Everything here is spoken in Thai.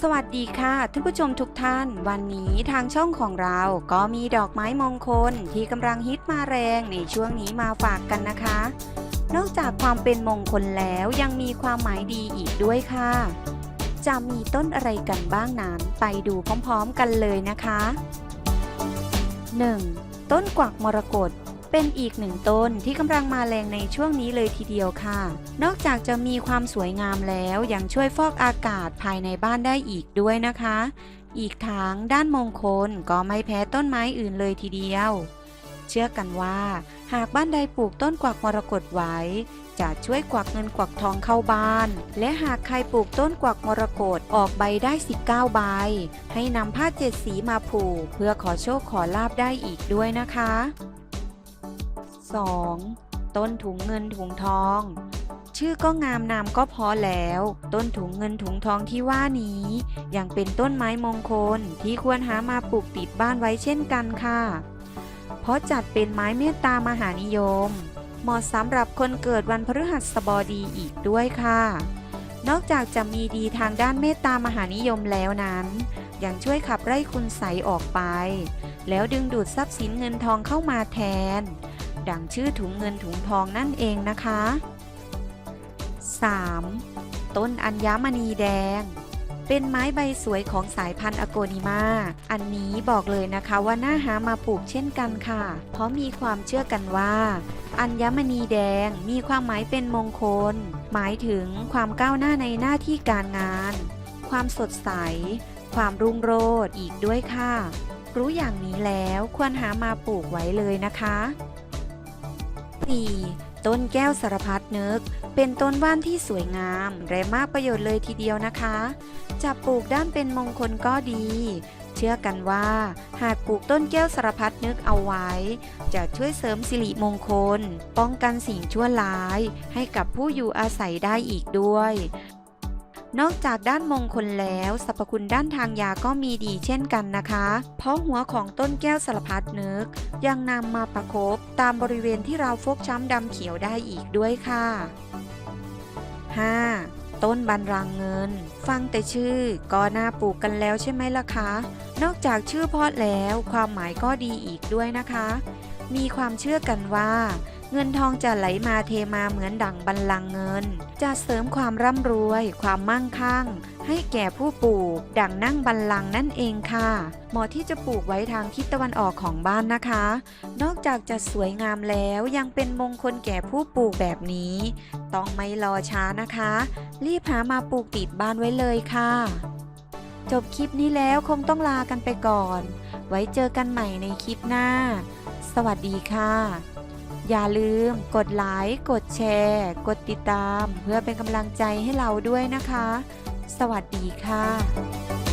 สวัสดีค่ะท่านผู้ชมทุกท่าน วันนี้ทางช่องของเราก็มีดอกไม้มงคลที่กำลังฮิตมาแรงในช่วงนี้มาฝากกันนะคะ นอกจากความเป็นมงคลแล้วยังมีความหมายดีอีกด้วยค่ะ จะมีต้นอะไรกันบ้างนั้นไปดูพร้อมๆกันเลยนะคะ 1. ต้นกวักมรกต เป็นอีกหนึ่งต้นที่กำลังมาแรงในช่วงนี้เลยทีเดียวค่ะ นอกจากจะมีความสวยงามแล้วยังช่วยฟอกอากาศภายในบ้านได้อีกด้วยนะคะ อีกทางด้านมงคลก็ไม่แพ้ต้นไม้อื่นเลยทีเดียว เชื่อกันว่า หากบ้านใดปลูกต้นกวักมรกตไว้ จะช่วยกวักเงินกวักทองเข้าบ้าน และหากใครปลูกต้นกวักมรกตออกใบได้ 19 ใบ ให้นำผ้าเจ็ดสีมาผูก เพื่อขอโชคขอลาบได้อีกด้วยนะคะ 2. ต้นถุงเงินถุงทอง ชื่อก็งามนามก็พอแล้ว ต้นถุงเงินถุงทองที่ว่านี้ยังเป็นต้นไม้มงคลที่ควรหามาปลูกติดบ้านไว้เช่นกันค่ะ เพราะจัดเป็นไม้เมตตามหานิยม เหมาะสำหรับคนเกิดวันพฤหัสบดีอีกด้วยค่ะนอกจากจะมีดีทางด้านเมตตามหานิยมแล้วนั้น ยังช่วยขับไล่คุณใสออกไป แล้วดึงดูดทรัพย์สินเงินทองเข้ามาแทน ดังชื่อถุงเงินถุงทองนั่นเองนะคะ 3. ต้นอัญมณีแดง เป็นไม้ใบสวยของสายพันธุ์อโกนิมา อันนี้บอกเลยนะคะว่าน่าหามาปลูกเช่นกันค่ะ เพราะมีความเชื่อกันว่า อัญมณีแดงมีความหมายเป็นมงคล หมายถึงความก้าวหน้าในหน้าที่การงาน ความสดใส ความรุ่งโรจน์อีกด้วยค่ะ รู้อย่างนี้แล้วควรหามาปลูกไว้เลยนะคะ 4. ต้นแก้วสารพัดนึก เป็นต้นว่านที่สวยงามและมากประโยชน์เลยทีเดียวนะคะ จะปลูกด้านเป็นมงคลก็ดี เชื่อกันว่า หากปลูกต้นแก้วสารพัดนึกเอาไว้ จะช่วยเสริมสิริมงคล ป้องกันสิ่งชั่วร้าย ให้กับผู้อยู่อาศัยได้อีกด้วย นอกจากด้านมงคลแล้วสรรพคุณด้านทางยาก็มีดีเช่นกันนะคะ เพราะหัวของต้นแก้วสารพัดนึก ยังนำมาประคบตามบริเวณที่เราฟกช้ำดำเขียวได้อีกด้วยค่ะ 5. ต้นบันรังเงิน ฟังแต่ชื่อก็น่าปลูกกันแล้วใช่ไหมล่ะคะ นอกจากชื่อเพาะแล้วความหมายก็ดีอีกด้วยนะคะ มีความเชื่อกันว่า เงินทองจะไหลมาเทมาเหมือนดั่งบันลังเงิน จะเสริมความร่ำรวย ความมั่งคั่ง ให้แก่ผู้ปลูก ดั่งนั่งบันลังนั่นเองค่ะเหมาะที่จะปลูกไว้ทางทิศตะวันออกของบ้านนะคะ นอกจากจะสวยงามแล้วยังเป็นมงคลแก่ผู้ปลูกแบบนี้ ต้องไม่รอช้านะคะ รีบหามาปลูกติดบ้านไว้เลยค่ะ จบคลิปนี้แล้วคงต้องลากันไปก่อน ไว้เจอกันใหม่ในคลิปหน้า สวัสดีค่ะ อย่าลืมกดไลค์กดแชร์ กดติดตาม เพื่อเป็นกำลังใจให้เราด้วยนะคะ สวัสดีค่ะ